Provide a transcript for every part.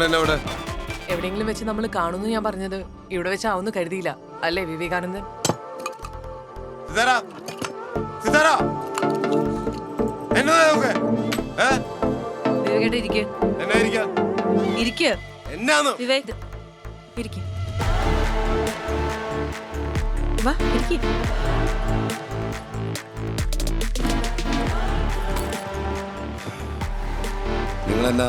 നിങ്ങൾ എന്നെ എവിടെയെങ്കിലും വെച്ച് നമ്മൾ കാണുന്നു ഞാൻ പറഞ്ഞത്. ഇവിടെ വെച്ചാവുന്നു കരുതിയില്ല. അല്ലേ വിവേകാനന്ദൻ? സിതാര സിതാര? എന്നതാ നോക്ക് ഏ? വിവേകേട്ട ഇരിക്ക്. എന്നാ ഇരിക്കാ? ഇരിക്ക്. എന്നാന്ന്? വിവേക് ഇരിക്ക്. വാ ഇരിക്ക്. നിങ്ങൾ എന്നാ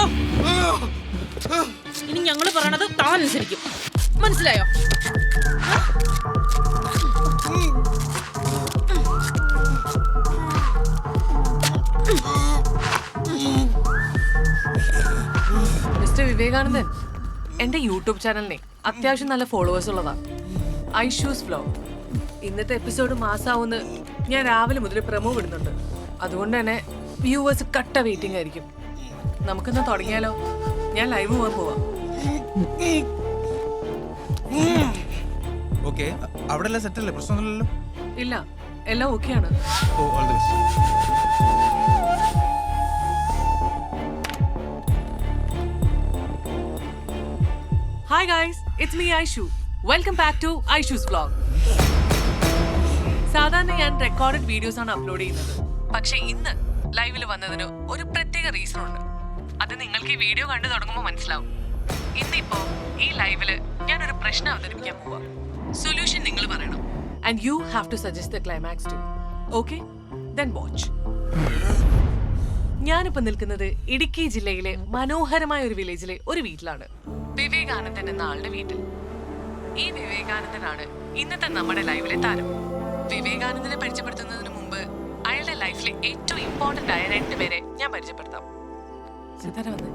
അടങ്ങിയിരിക്കണോ ഇനി ഞങ്ങൾ പറയണത് താൻ അനുസരിക്കും. മനസ്സിലായോ? മിസ്റ്റർ വിവേകാനന്ദൻ എന്റെ യൂട്യൂബ് ചാനലിനെ അത്യാവശ്യം നല്ല ഫോളോവേഴ്സ് ഉള്ളതാ. ഐഷൂസ് ഫ്ലോ. ഇന്നത്തെ എപ്പിസോഡ് മാസാവുന്ന് ഞാൻ രാവിലെ മുതൽ പ്രമോ വിടുന്നുണ്ട്. അതുകൊണ്ട് തന്നെ വ്യൂവേഴ്സ് കട്ട വെയിറ്റിംഗ് ആയിരിക്കും. നമുക്കിന്ന് തുടങ്ങിയാലോ? ഞാൻ ലൈവ് പോകാൻ പോവാം. ഓക്കെ അവിടെ എല്ലാം സെറ്റ് അല്ലേ? പ്രശ്നമൊന്നുമില്ലല്ലോ? ഇല്ല എല്ലാം ഓക്കെയാണ് ആണ്. All the best hi guys it's me Aishu welcome back to Aishu's vlog സാധാരണ ഞാൻ റെക്കോർഡഡ് വീഡിയോസ് ആണ് അപ്ലോഡ് ചെയ്യുന്നത്. പക്ഷേ ഇന്ന് ലൈവിൽ വന്നതിന് ഒരു പ്രത്യേക റീസൺ ഉണ്ട്. അത് നിങ്ങൾക്ക് ഈ വീഡിയോ കണ്ടു തുടങ്ങുമ്പോൾ മനസ്സിലാവും. ഇന്നിപ്പോ ഈ ലൈവിൽ ഞാൻ ഒരു പ്രശ്നം അവതരിപ്പിക്കാൻ പോവാ. സൊല്യൂഷൻ നിങ്ങൾ പറയണം. And you have to suggest the climax to okay then watch ഞാനിപ്പോ നിൽക്കുന്നത് ഇടുക്കി ജില്ലയിലെ മനോഹരമായ ഒരു വില്ലേജിലെ ഒരു വീട്ടിലാണ്. വിവേകാനന്ദൻ എന്ന ആളുടെ വീട്ടിൽ. ഈ വിവേകാനന്ദനാണ് ഇന്നത്തെ നമ്മുടെ ലൈവിലെ താരം. വിവേകാനന്ദനെ പരിചയപ്പെടുത്തുന്നതിന് മുമ്പ് അയാളുടെ ലൈഫിലെ ഏറ്റവും ഇമ്പോർട്ടന്റ് ആയ രണ്ടുപേരെ ഞാൻ പരിചയപ്പെടുത്താം. സിത്താര വന്നേ.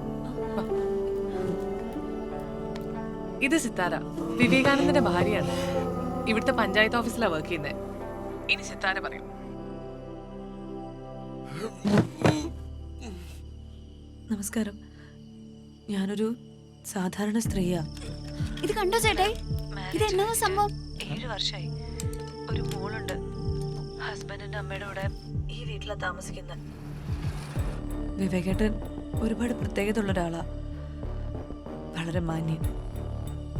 ഇത് സിത്താര. വിവേകാനന്ദന്റെ ഭാര്യയാണ്. ഇവിടുത്തെ പഞ്ചായത്ത് ഓഫീസിലാണ് വർക്ക് ചെയ്യുന്നത് ഇനി സിത്താര പറയും. നമസ്കാരം. ഞാനൊരു സാധാരണ സ്ത്രീയാ. ഇത് കണ്ടോ ചേട്ടായി ഇത് എന്നാ സംഭവം? ഏഴ് വർഷമായി ഒരു മോളുണ്ട്. ഹസ്ബൻഡിന്റെ അമ്മയുടെ കൂടെ ഈ വീട്ടിലാണ് താമസിക്കുന്നത് വിവേകേട്ടൻ ഒരുപാട് പ്രത്യേകത ഉള്ള ഒരാളാ. വളരെ മാന്യൻ.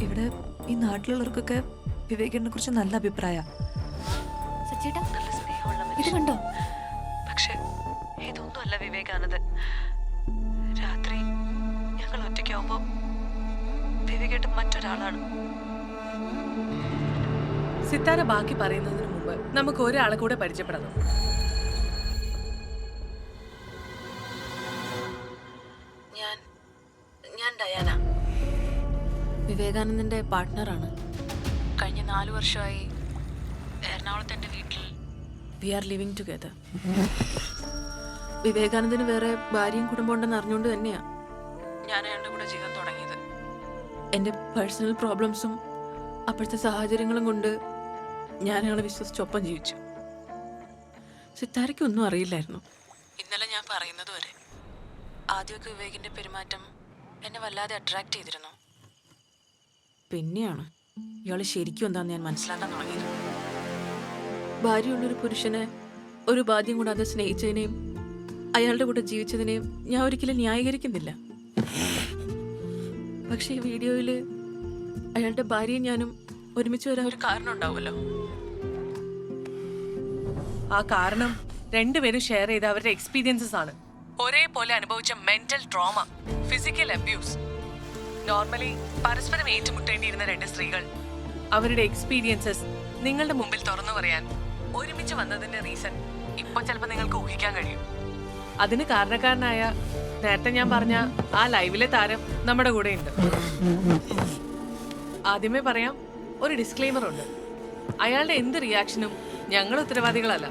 ഇവിടെ ഈ നാട്ടിലുള്ളവർക്കൊക്കെ വിവേകിനെ കുറിച്ച് നല്ല അഭിപ്രായ. ഇത് കണ്ടോ? പക്ഷെ ഇതൊന്നുമല്ല രാത്രി ഞങ്ങൾ ഒറ്റയ്ക്കാവുമ്പോ വിവേകേട്ടൻ മറ്റൊരാളാണ്. സിത്താര ബാക്കി പറയുന്നതിന് മുമ്പ് നമുക്ക് ഒരാളെ കൂടെ പരിചയപ്പെടണം. വിവേകാനന്ദന്റെ പാർട്ട്ണറാണ്. കഴിഞ്ഞ നാല് വർഷമായി എറണാകുളത്ത് എന്റെ വീട്ടിൽ വി ആർ ലിവിങ് ടുഗദർ വിവേകാനന്ദന് വേറെ ഭാര്യയും കുടുംബം ഉണ്ടെന്ന് അറിഞ്ഞുകൊണ്ട് തന്നെയാ. ഞാൻ അയാളുടെ കൂടെ ജീവിതം തുടങ്ങിയത്. എന്റെ പേഴ്സണൽ പ്രോബ്ലംസും അപ്പോഴത്തെ സാഹചര്യങ്ങളും കൊണ്ട് ഞാൻ അയാളെ വിശ്വസിച്ചൊപ്പം ജീവിച്ചു. സിത്താരയ്ക്ക് ഒന്നും അറിയില്ലായിരുന്നു. ഇന്നലെ ഞാൻ പറയുന്നത് വരെ ആദ്യമൊക്കെ വിവേകിന്റെ പെരുമാറ്റം എന്നെ വല്ലാതെ അട്രാക്ട് ചെയ്തിരുന്നു. പിന്നെയാണ്. ഇയാൾ ശരിക്കും എന്താന്ന് ഞാൻ മനസ്സിലാക്കാൻ തുടങ്ങിയത്. ഭാര്യയുള്ളൊരു പുരുഷനെ ഒരു ബാധ്യം കൂടാതെ സ്നേഹിച്ചതിനെയും അയാളുടെ കൂടെ ജീവിച്ചതിനെയും ഞാൻ ഒരിക്കലും ന്യായീകരിക്കുന്നില്ല. പക്ഷേ ഈ വീഡിയോയിൽ അയാളുടെ ഭാര്യയും ഞാനും ഒരുമിച്ച് വരാൻ ഒരു കാരണം ഉണ്ടാവുമല്ലോ. ആ കാരണം രണ്ടുപേരും ഷെയർ ചെയ്ത അവരുടെ എക്സ്പീരിയൻസസ് ആണ്. ഒരേപോലെ അനുഭവിച്ച mental trauma physical abuse. Normally പരസ്പരം ഏറ്റുമുട്ടേണ്ടിയിരുന്ന രണ്ട് സ്ത്രീകൾ. അവരുടെ എക്സ്പീരിയൻസസ് നിങ്ങളുടെ മുമ്പിൽ തുറന്നു പറയാൻ ഒരുമിച്ച് വന്നതിന്റെ റീസൺ ഇപ്പൊ ചിലപ്പോൾ നിങ്ങൾക്ക് ഊഹിക്കാൻ കഴിയും. അതിന് കാരണക്കാരനായ നേരത്തെ ഞാൻ പറഞ്ഞ ആ ലൈവിലെ താരം നമ്മുടെ കൂടെ ഉണ്ട്. ആദ്യമേ പറയാം ഒരു ഡിസ്ക്ലെയിമർ ഉണ്ട്. അയാളുടെ എന്ത് റിയാക്ഷനും ഞങ്ങൾ ഉത്തരവാദികളല്ല.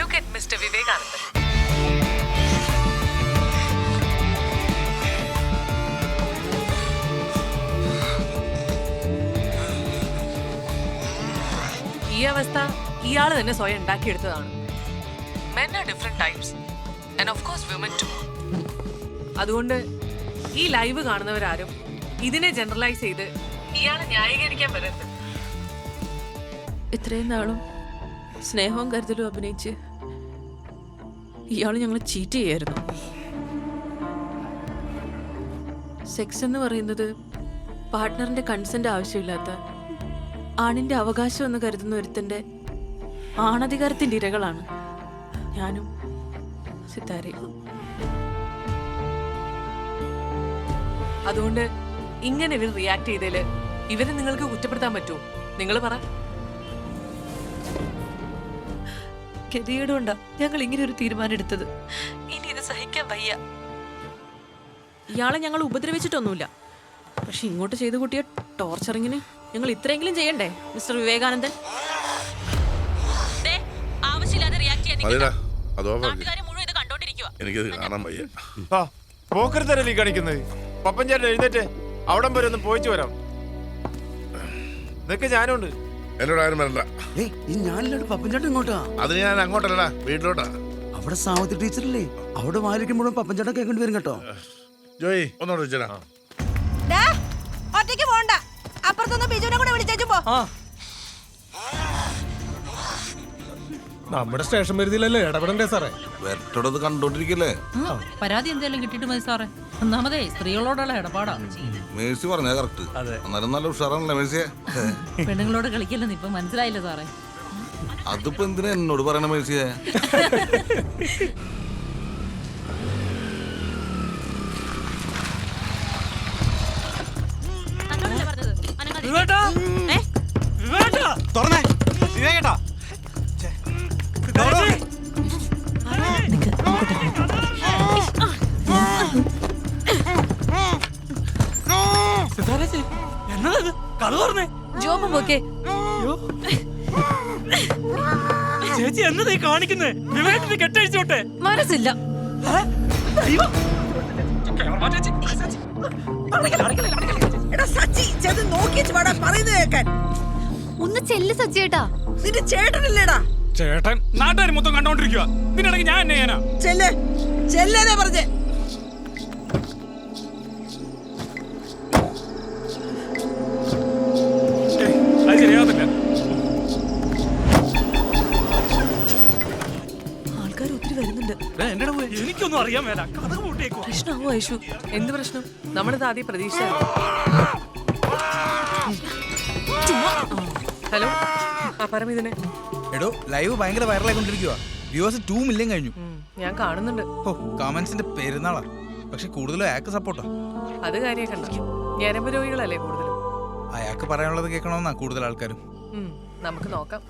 Look at mister Vivekanandan. ഈ അവസ്ഥ ഇയാൾ തന്നെ സ്വയം ഉണ്ടാക്കിയെടുത്തതാണ്. അതുകൊണ്ട് ഈ ലൈവ് കാണുന്നവരാരും ഇതിനെ ജനറലൈസ് ചെയ്ത് ഇയാളെ ന്യായീകരിക്കാൻ വരരുത്. ഇത്രയും നാളും സ്നേഹവും കരുതലും അഭിനയിച്ച് ഇയാൾ ഞങ്ങളെ ചീറ്റ് ചെയ്യായിരുന്നു. സെക്സ് എന്ന് പറയുന്നത് പാർട്ട്ണറിന്റെ കൺസെന്റ് ആവശ്യമില്ലാത്ത ആണിന്റെ അവകാശം എന്ന് കരുതുന്ന ഒരുത്തന്റെ ആണധികാരത്തിന്റെ ഇരകളാണ് ഞാനും സിത്താരയും. അതുകൊണ്ട് ഇങ്ങനെ ഇവർ റിയാക്ട് ചെയ്തതിൽ ഇവരെ നിങ്ങൾക്ക് കുറ്റപ്പെടുത്താൻ പറ്റുമോ നിങ്ങൾ പറ. ഗതികേടുകൊണ്ടാ ഞങ്ങൾ ഇങ്ങനെ ഒരു തീരുമാനം എടുത്തത്. ഇനി ഇത് സഹിക്കാൻ വയ്യ. ഇയാളെ ഞങ്ങൾ ഉപദ്രവിച്ചിട്ടൊന്നുമില്ല. പക്ഷെ ഇങ്ങോട്ട് ചെയ്ത് കൂട്ടിയ ടോർച്ചറിങ്ങിന് ഞങ്ങൾ ഇത്രയെങ്കിലും ചെയ്യണ്ടേ മിസ്റ്റർ വിവേകാനന്ദൻ? ദേ, ആവശ്യമില്ലാതെ റിയാക്ട് ചെയ്യാൻ മതിടാ നിൽക്കണ്ട. അതോ നാട്ടുകാര് മുഴുവൻ ഇത് കണ്ടോണ്ടിരിക്കുക എനിക്കത് കാണാൻ വയ്യ. പോക്കരുത്തരല്ലേ എഴുന്നേറ്റ് അവിടം വരെ ഒന്ന് പോയിച്ചു വരാം. നിനക്ക് ഞാനുണ്ട്. എന്നോട് ആരും വരണ്ട. ഏയ് ഈ ഞാനില്ലാണ്ട് പപ്പൻചേട്ടൻ ഇങ്ങോട്ടാ അതിന് ഞാൻ അങ്ങോട്ടല്ലടാ വീട്ടിലോട്ടാ. അവിടെ സാവത്തി ടീച്ചറില്ലേ? അവിടെ വാലിക്കുമ്പോഴും പപ്പൻചേട്ടൻ കേൾക്കേണ്ടി വരും കേട്ടോ? ജോയി ഒന്നോട് വെച്ചടാ ഒറ്റയ്ക്ക് പോണ്ട. അപ്പുറത്തൊന്ന് ബിജുവിനെ കൂടെ വിളിച്ചേച്ചു പോ. നമ്മുടെ സ്റ്റേഷൻ പരിധിയിലല്ലേ ഇടപെടണ്ടേ സാറേ? വെട്ടടത് കണ്ടോണ്ടിരിക്കല്ലേ? പരാതി എന്തെങ്കിലും കിട്ടിയിട്ട് മതി സാറേ. ഒന്നാമതേ സ്ത്രീകളോടുള്ള ഇടപാടാ. മേഴ്സി പറഞ്ഞ കറക്റ്റ് എന്നാലും നല്ല ഉഷാറാണല്ലേ മേഴ്സിയെ? പെണ്ണുങ്ങളോട് കളിക്കില്ലെന്ന് ഇപ്പൊ മനസ്സിലായില്ല സാറേ? അതിപ്പോ എന്തിനാ എന്നോട് പറയണ മേഴ്സിയെ? തുറന്നേ. കേട്ടാ ജോബും പോക്കെ. ചേച്ചി എന്നതീ കാണിക്കുന്നേ? വിവേകത്തിന് കെട്ടഴിച്ചോട്ടെ. മനസ്സില്ല. എടാ സച്ചി ചെന്ന് നോക്കിച്ച് വേടാ പറയുന്നത് കേൾക്കാൻ ഒന്ന് ചെല്ല് നിന്റെ ചേട്ടനില്ലേടാ. ചേട്ടൻ നാട്ടുകാർ മൊത്തം കണ്ടോണ്ടിരിക്കുക ഇതിനിടയ്ക്ക് ഞാൻ എന്നെ ചെയ്യാനാ ചെല്ല് ചെല്ലേനെ പറഞ്ഞേ. അത് ശരിയാകത്തില്ല ആൾക്കാർ ഒത്തിരി വരുന്നുണ്ട് എനിക്കൊന്നും അറിയാൻ മേല. കഥ കൂട്ടിയേക്കോ പ്രശ്നമാവോ ഐഷു എന്ത് പ്രശ്നം? നമ്മളിത് ആദ്യം പ്രതീക്ഷ. ഹലോ. ആ പരമിതിനെ എടോ ലൈവ് ഭയങ്കര വൈറലായിക്കൊണ്ടിരിക്കുക വ്യൂവേഴ്സ് ടൂ മില്യൺ കഴിഞ്ഞു. ഞാൻ കാണുന്നുണ്ട്. ഓ കമന്റ്സിന്റെ പെരുന്നാളാ. പക്ഷെ കൂടുതലും അയാൾക്ക് സപ്പോർട്ടാ അത് കാര്യമൊക്കെ കണ്ട. ഞരമ്പ് രോഗികളല്ലേ കൂടുതലും. അയാൾക്ക് പറയാനുള്ളത് കേൾക്കണമെന്നാ കൂടുതൽ ആൾക്കാരും. നമുക്ക് നോക്കാം.